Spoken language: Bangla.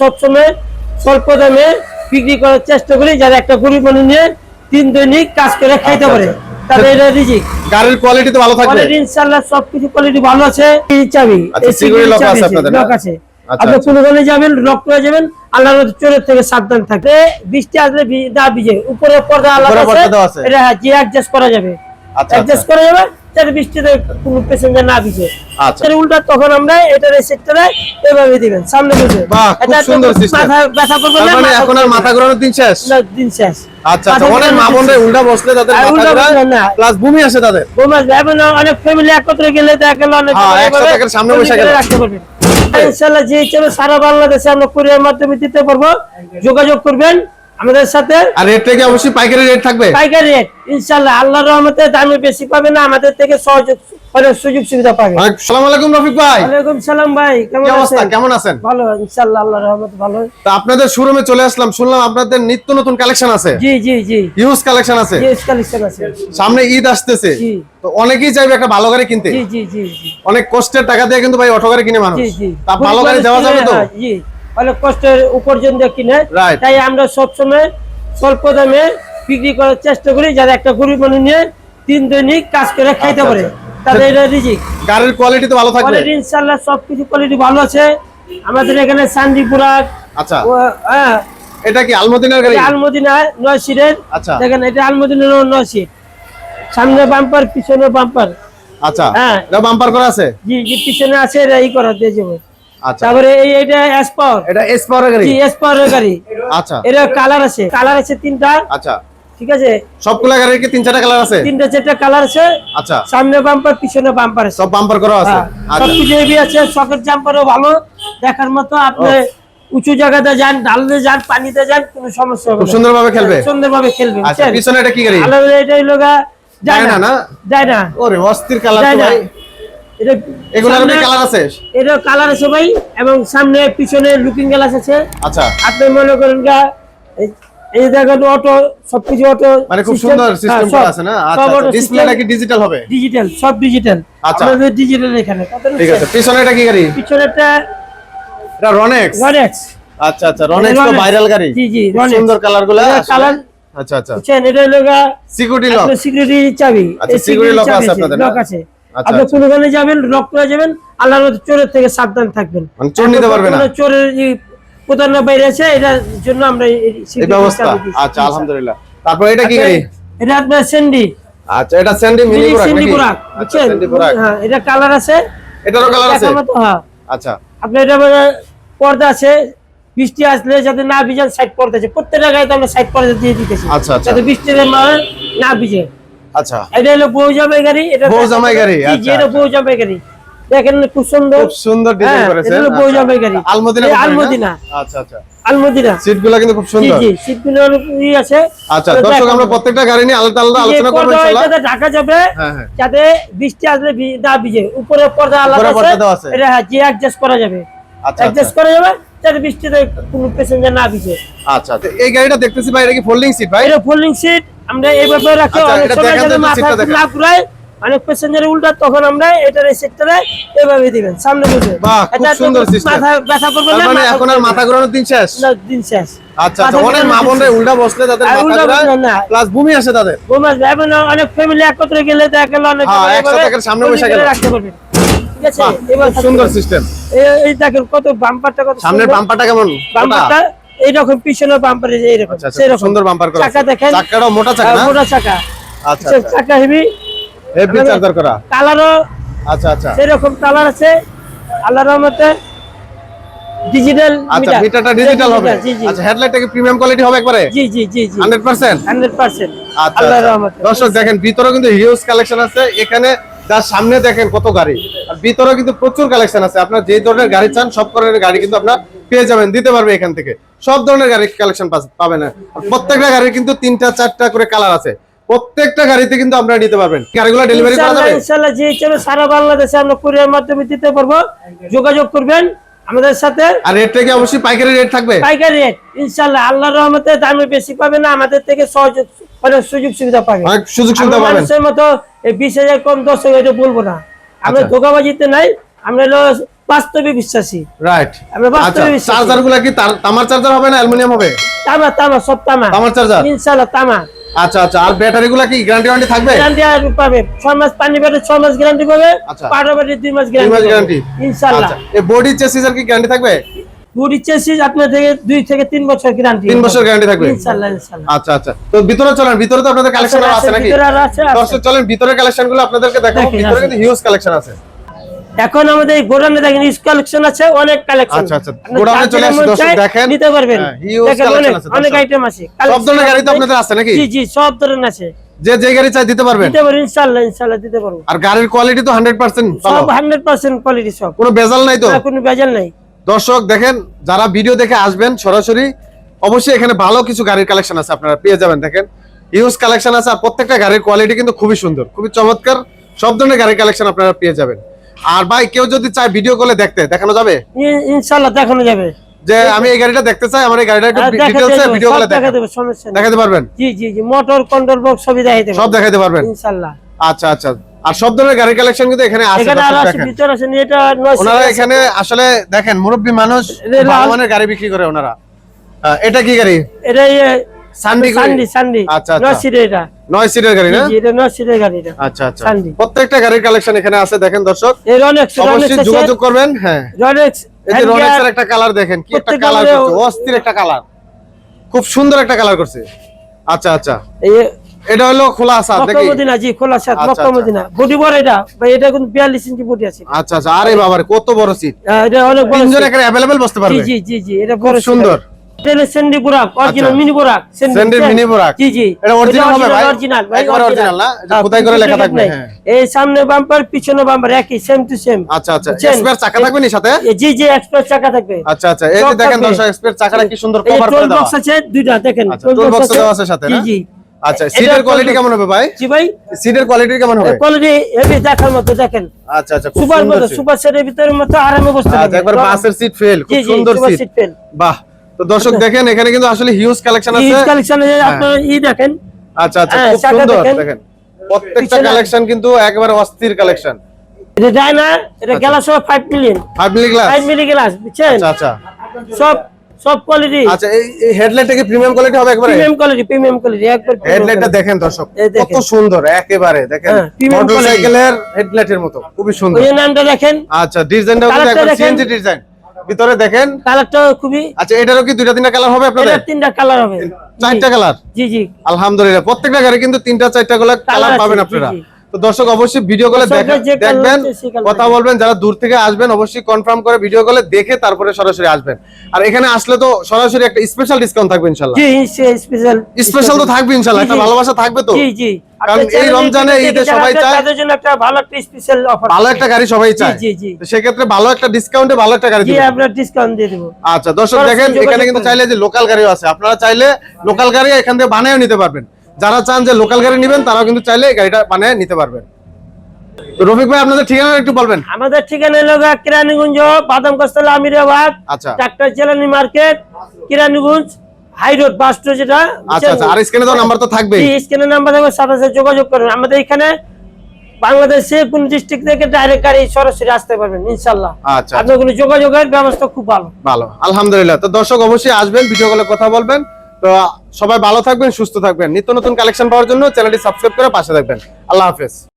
সবসময় স্বল্প দামে বিক্রি করার চেষ্টা করি যারা একটা গরিব মানুষ নিয়ে তিন দৈনিক কাজ করে খাইতে আচ্ছা, পারে। আচ্ছা। তাদের এটা রিজিক। গাড়ির কোয়ালিটি তো ভালো থাকবে। কোয়ালিটি ইনশাআল্লাহ সবকিছু কোয়ালিটি ভালো আছে। এই চাবি আচ্ছা, এই security lock আছে আছে, আপনাদের, না? আছে। আপনি। কোনো গলে যাবেন লক করে যাবেন আল্লাহর চোরের থেকে সাবধান থাকবে। বৃষ্টি আসলে না ভিজে। উপরে পর্দা আলাদা আছে। এটা হ্যাঁ, যে অ্যাডজাস্ট করা যাবে। অ্যাডজাস্ট করা যাবে। বৃষ্টিতে কোনো প্যাসেঞ্জার না ভিজে আচ্ছা। উল্টা তখন আমরা এটার এই সেক্টরে এভাবে দিবেন সামনে বাহ, খুব সুন্দর system। মাথা ব্যথা করবে না মানে এখন আর মাথা ঘোরানোর দিন শেষ? না, দিন শেষ। আচ্ছা আচ্ছা অনেক ঘোরানোর মা বোনরা উল্টা বসলে তাদের মাথা। প্লাস ভূমি আসে তাদের। এবং অনেক ফ্যামিলি একত্রে গেলে দেখা গেল অনেক হ্যাঁ, একসাথে সামনে বসে গেল। রাখতে পারবেন। ইনশাআল্লাহ যে হিসেবে সারা বাংলাদেশে আমরা কুরিয়ার মাধ্যমে দিতে পারব। যোগাযোগ করবেন। আমাদের সাথে আর রেটটা কি অবশ্যই পাইকারি রেট থাকবে? পাইকারি রেট ইনশাআল্লাহ আল্লাহর রহমতে দামে বেশি পাবে না আমাদের থেকে সহযোগ অনেক সুযোগ সুবিধা পাবে। আসসালামু আলাইকুম রফিক ভাই। ওয়ালাইকুম সালাম ভাই কেমন অবস্থা? আছেন? কেমন আছেন? ভালো ইনশাআল্লাহ আল্লাহর রহমতে ভালো। তো আপনাদের শোরুমে চলে আসলাম শুনলাম আপনাদের নিত্য নতুন কালেকশন আছে। জি জি জি। ইউজ কালেকশন আছে। জি কালেকশন আছে। সামনে ঈদ আসতেছে। জি। তো অনেকেই চাইবে একটা ভালো গাড়ি কিনতে। জি জি জি জি। অনেক কষ্টের টাকা দিয়ে কিন্তু ভাই অটো গাড়ি কিনে মানুষ। জি জি। তা ভালো গাড়ি দেওয়া যাবে তো? হ্যাঁ, জি। অনেক কষ্টের উপার্জন দিয়ে কিনে তাই আমরা সবসময় স্বল্প দামে বিক্রি করার চেষ্টা করি যারা একটা গরিব মানুষ নিয়ে তিন দৈনিক কাজ করে খাইতে আচ্ছা, পারে। আচ্ছা। তাদের এটা রিজিক। গাড়ির কোয়ালিটি তো ভালো থাকবে। কোয়ালিটি ইনশাল্লাহ সবকিছু কোয়ালিটি ভালো আছে। আমাদের এখানে সান্দিপুরা আচ্ছা। হ্যাঁ। এটা কি আলমদিনার গাড়ি? এটা আলমদিনা নয় সিটের। আচ্ছা। দেখেন এটা আলমদিনার নয় সিট। সামনে বাম্পার পিছনে বাম্পার। আচ্ছা। হ্যাঁ। বাম্পার করা আছে? জি জি পিছনে আছে এটা ই করা দিয়ে যাবে। তারপরে এই এটা এসপাওয়ার এটা এস পাওয়ার গাড়ি? জি এসপাওয়ারের গাড়ি। আচ্ছা। এটা কালার আছে। কালার আছে তিনটা। আচ্ছা। ঠিক আছে? সবগুলা গাড়ির কি তিন চারটা কালার আছে? তিনটা চারটা কালার আছে। আচ্ছা। সামনে বাম্পার পিছনে বাম্পার আছে। সব বাম্পার করা আছে? হ্যাঁ, আচ্ছা। সবকিছু আছে। সকেট জাম্পারও ভালো। দেখার মতো আপনি উঁচু জায়গাতে যান ঢালতে যান পানিতে যান কোনো সমস্যা হবে। সুন্দরভাবে খেলবে? সুন্দরভাবে খেলবে আচ্ছা পিছনে এটা কি গাড়ি? এটা যায় যায় না, না না? যায় না ওরে অস্থির কালার তো ভাই। এটা কালার আছে? কালার ভাই এবং সামনে পিছনে লুকিং গ্লাস আছে। আচ্ছা। আপনি মনে করেন এই- দেখেন অটো সবকিছু অটো মানে খুব সুন্দর সিস্টেম করা আছে না? আচ্ছা ডিজিটাল হবে? ডিজিটাল সব ডিজিটাল আচ্ছা। আমাদের ডিজিটাল এখানে ঠিক আছে পিছনে এটা কি গাড়ি? পিছনেরটা এটা রনেক্স রনেক্স আচ্ছা আচ্ছা রনেক্স তো ভাইরাল গাড়ি। জি, জি। সুন্দর কালারগুলো এটা আচ্ছা আচ্ছা। এটা হলো সিকিউরিটি লক সিকিউরিটি চাবি। আচ্ছা, security আছে আপনাদের, লক আছে। আচ্ছা, আপনি আচ্ছা। যাবেন লক করে যাবেন আল্লাহর মতো চোরের থেকে সাবধান থাকবেন। মানে চোর নিতে না। চোরের প্রতারণা বাইরে আছে এটার জন্য আমরা এই ব্যবস্থা? আচ্ছা আলহামদুলিল্লাহ। তারপর এটা কি গাড়ি? এটা আপনার সেন্ডি। আচ্ছা এটা স্যান্ডি আচ্ছা বুঝছেন? স্যান্ডি বুরাক। হ্যাঁ এটা কালার আছে। এটারও কালার আছে? হ্যাঁ। আচ্ছা। আপনার এটা পর্দা আছে বৃষ্টি আসলে যাতে না ভিজেন সাইড পর্দা আছে। প্রত্যেকটা গাড়িতে আমরা সাইড পর্দা দিয়ে দিতেছি। আচ্ছা, আচ্ছা। যাতে বৃষ্টিতে না ভিজে। আচ্ছা। এটা হলো বউ জামাই গাড়ি এটা বউ জামাই গাড়ি, জি, জি, আচ্ছা, এটা আচ্ছা। বউ জামাই গাড়ি। দেখেন খুব সুন্দর। খুব সুন্দর ডিজাইন হ্যাঁ, করেছে। এটা হলো বউ জামাই গাড়ি। আলমদিনা এই কোম্পানি না? আলমদিনা। আচ্ছা আচ্ছা। আলমদিনা। সিটগুলো কিন্তু খুব সুন্দর। জি সিটগুলো ই আছে। আচ্ছা দর্শক আমরা প্রত্যেকটা গাড়ি নিয়ে আলাদা আলাদা আলোচনা করব ইনশাআল্লাহ। এটাতে ঢাকা যাবে যাতে বৃষ্টি আসলে না ভিজে। উপরে পর্দা আলাদা আছে। এটা হ্যাঁ, যে অ্যাডজাস্ট করা যাবে। আচ্ছা অ্যাডজাস্ট করা যাবে যাতে বৃষ্টিতে কোনো প্যাসেঞ্জার না ভিজে। আচ্ছা আচ্ছা। এই গাড়িটা দেখতেছি ভাই এটা কি ফোল্ডিং সিট ভাই? এটা ফোল্ডিং সিট আমরা এইভাবে রাখি আচ্ছা, অনেক সময় তো, মাথা না ঘুরায় অনেক প্যাসেঞ্জার উল্টা তখন আমরা এটার এই সেক্টরে এভাবে দিবেন সামনে বাহ, খুব সুন্দর system। মাথা ব্যথা করবে না মানে এখন আর মাথা ঘোরানোর দিন শেষ? না, দিন শেষ। আচ্ছা আচ্ছা অনেক মা বোনরা উল্টা বসলে তাদের মাথা না। প্লাস ভূমি আসে তাদের। যাবে না অনেক ফ্যামিলি একত্রে গেলে দেখা গেল অনেক হ্যাঁ, একসাথে সামনে বসে গেল। রাখতে পারবেন ঠিক আছে? এবার সুন্দর সিস্টেম এই- এই দেখেন কত বাম্পারটা কত সামনের বাম্পারটা কেমন? বাম্পারটা এইরকম পিছনের বাম্পার এইরকম আচ্ছা আচ্ছা সেরকম সুন্দর বাম্পার করা চাকা দেখেন? চাকাটাও মোটা চাকা না? মোটা চাকা। আচ্ছা আচ্ছা। চাকা হেভি হেভি চার্জার করা। কালারও আচ্ছা আচ্ছা। সেরকম কালার আছে। রহমতে ডিজিটাল আচ্ছা মিটারটা ডিজিটাল হবে। আচ্ছা হেডলাইটটা কি প্রিমিয়াম কোয়ালিটি হবে একবারে? জি জি জি জি। 100% হান্ড্রেড পার্সেন্ট আচ্ছা আল্লাহ আচ্ছা। রহমতে। দর্শক দেখেন ভিতরে কিন্তু হিউজ কালেকশন আছে। এখানে যার সামনে দেখেন কত গাড়ি। আর ভিতরে কিন্তু প্রচুর কালেকশন আছে। আপনার যে ধরনের গাড়ি চান সব ধরনের গাড়ি কিন্তু আপনার পেয়ে যাবেন দিতে পারবে এখান থেকে। সব ধরনের গাড়ি কালেকশন পাবেন। প্রত্যেকটা গাড়ির কিন্তু তিনটা চারটা করে কালার আছে। প্রত্যেকটা গাড়িতে কিন্তু আপনারা নিতে পারবেন। গাড়িগুলো ডেলিভারি করা যাবে? ইনশাআল্লাহ যে হিসেবে সারা বাংলাদেশে আমরা কুরিয়ার মাধ্যমে দিতে পারব। যোগাযোগ করবেন আমাদের সাথে। আর রেটটা কি অবশ্যই পাইকারি রেট থাকবে? পাইকারি রেট ইনশাআল্লাহ আল্লাহর রহমতে দামে বেশি পাবে না আমাদের থেকে সহযোগ অনেক সুযোগ সুবিধা পাবে অনেক সুযোগ সুবিধা পাবেন। মানুষের মতো এই বিশ হাজার কম দশ হাজার এটা বলব না। আমরা আচ্ছা। ধোকাবাজিতে নাই আমরা বাস্তবে বিশ্বাসী। রাইট আমরা আচ্ছা বাস্তবে বিশ্বাসী। চার্জারগুলা কি তামার চার্জার হবে না অ্যালুমিনিয়াম হবে? তামা তামা সব তামা। তামার চার্জার? ইনশাল্লাহ তামা। আচ্ছা আচ্ছা আর ব্যাটারি গুলা কি গ্যারান্টি ওয়ারেন্টি থাকবে? গ্যারান্টি আর পাবে। ছয় মাস পানি পেটে ছয় মাস গ্যারান্টি পাবে আচ্ছা। পাউডার পেটে দুই মাস দুই মাস গ্যারান্টি গ্যারান্টি ইনশাল্লাহ আচ্ছা এই বডি চেসিসের কি গ্যারান্টি থাকবে? বুড়ি চেসিস আপনার থেকে দুই থেকে তিন বছর গ্যারান্টি তিন বছর গ্যারান্টি থাকবে? ইনশাল্লাহ ইনশাল্লাহ আচ্ছা আচ্ছা। তো ভিতরে চলেন ভিতরে তো আপনাদের কালেকশন আছে, আছে নাকি? ভিতরে আছে। দর্শক চলেন ভিতরে কালেকশনগুলো আপনাদেরকে দেখাবো ভিতরে কিন্তু হিউজ কালেকশন আছে। এখন আমাদের গোডাউনে দেখেন ইউজ কালেকশন আছে অনেক কালেকশন আচ্ছা, আচ্ছা। গোডাউনে চলে আসি, দর্শক দেখেন। নিতে পারবেন। হ্যাঁ, অনেক। আইটেম আছে। সব ধরনের গাড়ি তো আপনাদের আছে নাকি? জি জি সব ধরনের আছে। যে যে গাড়ি চাই দিতে পারবেন? দিতে পারব ইনশাআল্লাহ ইনশাআল্লাহ দিতে পারব। আর গাড়ির কোয়ালিটি তো হান্ড্রেড পার্সেন্ট সব হান্ড্রেড পার্সেন্ট কোয়ালিটি সব। কোনো বেজাল নাই তো? কোনো ভেজাল নাই। দর্শক দেখেন যারা ভিডিও দেখে আসবেন সরাসরি অবশ্যই এখানে ভালো কিছু গাড়ির কালেকশন আছে আপনারা পেয়ে যাবেন দেখেন। হিউজ কালেকশন আছে আর প্রত্যেকটা গাড়ির কোয়ালিটি কিন্তু খুবই সুন্দর খুবই চমৎকার। সব ধরনের গাড়ির কালেকশন আপনারা পেয়ে যাবেন। আর ভাই কেউ যদি চায় ভিডিও কলে দেখতে দেখানো যাবে? ইনশাআল্লাহ দেখানো যাবে। যে আমি এই গাড়িটা দেখতে চাই আমার এই গাড়িটা একটু দেখাতে ডিটেলসে দেবো, ভিডিও কলে দেখা দেবো সমস্যা দেখাতে পারবেন? জি জি জি মোটর কন্ট্রোল বক্স সবই দেবো সব দেখাতে পারবেন? ইনশাআল্লাহ আচ্ছা আচ্ছা। আর সব ধরনের গাড়ির কালেকশন কিন্তু এখানে আছে এখানে আর আছে ভিতর আছে এটা ওনারা এখানে আসলে দেখেন মুরব্বী মানুষ মানের গাড়ি বিক্রি করে ওনারা। এটা কি গাড়ি? এটা সান্ডি সান্ডি সান্ডি আচ্ছা, আচ্ছা। এটা। নয় সিটের গাড়ি না? এটা নয় সিটের গাড়ি এটা। আচ্ছা আচ্ছা। প্রত্যেকটা গাড়ির কালেকশন এখানে আছে দেখেন দর্শক। এর অনেক অবশ্যই যোগাযোগ করবেন হ্যাঁ। রনেক্স এই রনেক্সের একটা কালার দেখেন কি একটা কালার করছে। অস্থির একটা কালার খুব সুন্দর একটা কালার করছে। আচ্ছা আচ্ছা। এই এটা হলো খোলা মক্কা দেখি মদিনা জি খোলা সাত আচ্ছা, মক্কা আচ্ছা। মদিনা বডি বড় এটা। ভাই এটা কিন্তু 42 ইঞ্চি বডি আছে। আচ্ছা আচ্ছা। আরে বাবারে কত বড় সিট এটা অনেক বড় তিনজন। এখানে অ্যাভেলেবেল বসতে পারবে? জি জি জি এটা বড় সুন্দর। এটা সেন্ডি বুরাক অরিজিনাল আচ্ছা। মিনি বুরাক সেন্ডির mini বুরাক। জি জি। এটা original হবে ভাই? অরিজিনাল ভাই original না? এটা খোদাই করে লেখা থাকবে, হ্যাঁ। এই সামনে বাম্পার পিছনে বাম্পার একই সেম টু সেম আচ্ছা আচ্ছা? স্পেয়ার চাকা থাকবে নি সাথে? জি জি এক্সপ্রেস চাকা থাকবে। আচ্ছা আচ্ছা। এই যে দেখেন দর্শক স্পেয়ার চাকাটা কি সুন্দর কভার করে দেওয়া। বক্স আছে দুইটা দেখেন। আচ্ছা টুল বক্স দেওয়া আছে সাথে জি জি। আচ্ছা সিটের কোয়ালিটি কেমন হবে ভাই? জি ভাই। সিটের কোয়ালিটি কেমন হবে? কোয়ালিটি হেভি দেখার মতো দেখেন। আচ্ছা আচ্ছা সুপার। সুপার সেটের ভিতরে মতো আরামে বসতে আচ্ছা একবার বাসের সিট ফেল খুব সুন্দর সিট বাহ। তো দর্শক দেখেন এখানে কিন্তু আসলে হিউজ কালেকশন আছে। ইউজ কালেকশন আছে আপনারা ই দেখেন। আচ্ছা আচ্ছা হ্যাঁ, খুব সুন্দর দেখেন। প্রত্যেকটা কালেকশন কিন্তু একেবারে অস্থির কালেকশন এটা ডাইনার এটা গ্লাস হবে 5 million five mil glass 5 mil glass বুঝছেন? আচ্ছা আচ্ছা। সব সব কোয়ালিটি আচ্ছা এই এই হেডলাইটটা কি প্রিমিয়াম কোয়ালিটি হবে একবারে? প্রিমিয়াম কোয়ালিটি প্রিমিয়াম কোয়ালিটি একবার হেডলাইটটা দেখেন দর্শক এই কত সুন্দর একেবারে দেখেন। হ্যাঁ, মোটরসাইকেলের হেডলাইটের মতো খুবই সুন্দর। ওই নামটা দেখেন। আচ্ছা ডিজাইনটা কিন্তু একবার দেখেন। সিএনজি ডিজাইন ভিতরে দেখেন। কালারটা খুবই আচ্ছা এটারও কি দুইটা তিনটা কালার হবে আপনাদের? এটা তিনটা কালার হবে। চারটা কালার জি জি। আলহামদুলিল্লাহ প্রত্যেকটা গাড়ি কিন্তু তিনটা চারটা কালার কালার পাবেন আপনারা। তো দর্শক অবশ্যই ভিডিও কলে দেখবেন কথা বলবেন যারা দূর থেকে আসবেন অবশ্যই কনফার্ম করে ভিডিও কলে দেখে তারপরে সরাসরি আসবেন। আর এখানে আসলে তো সরাসরি একটা স্পেশাল ডিসকাউন্ট থাকবে ইনশাল্লাহ। জি স্পেশাল স্পেশাল তো থাকবে ইনশাল্লাহ একটা ভালোবাসা থাকবে তো। জি জি। কারণ এই রমজানে ঈদে সবাই চায় তাদের জন্য একটা ভালো একটা স্পেশাল অফার ভালো একটা গাড়ি সবাই চায়। জি, জি। তো সেক্ষেত্রে ভালো একটা ডিসকাউন্টে ভালো একটা গাড়ি জি আমরা ডিসকাউন্ট দিয়ে দেবো। আচ্ছা দর্শক দেখেন এখানে কিন্তু চাইলে যে লোকাল গাড়িও আছে আপনারা চাইলে লোকাল গাড়ি এখান থেকে বানিয়েও নিতে পারবেন। যারা চান যে লোকাল গাড়ি নেবেন তারাও কিন্তু চাইলে গাড়িটা বানিয়ে নিতে পারবেন। তো রফিক ভাই আপনাদের ঠিকানা একটু বলবেন? আমাদের ঠিকানা হলো কিরানীগঞ্জ বাদাম কস্তলা আমিরাবাদ আচ্ছা। Jilani market Keraniganj high road bus stand যেটা আচ্ছা আচ্ছা আর স্ক্রিনে তো নাম্বার তো থাকবেই। স্ক্রিনের নাম্বার থাকবে সাথে সাথে যোগাযোগ করুন আমাদের এখানে বাংলাদেশে কোন ডিস্ট্রিক্ট থেকে ডাইরেক্ট গাড়ি সরাসরি আসতে পারবেন ইনশাল্লাহ। আচ্ছা আপনার কোনো যোগাযোগের ব্যবস্থা খুব ভালো। ভালো আলহামদুলিল্লাহ। তো দর্শক অবশ্যই আসবেন ভিডিও কলে কথা বলবেন। তো সবাই ভালো থাকবেন, সুস্থ থাকবেন। নিত্য নতুন কালেকশন পাওয়ার জন্য চ্যানেলটি সাবস্ক্রাইব করে পাশে থাকবেন। আল্লাহ হাফেজ।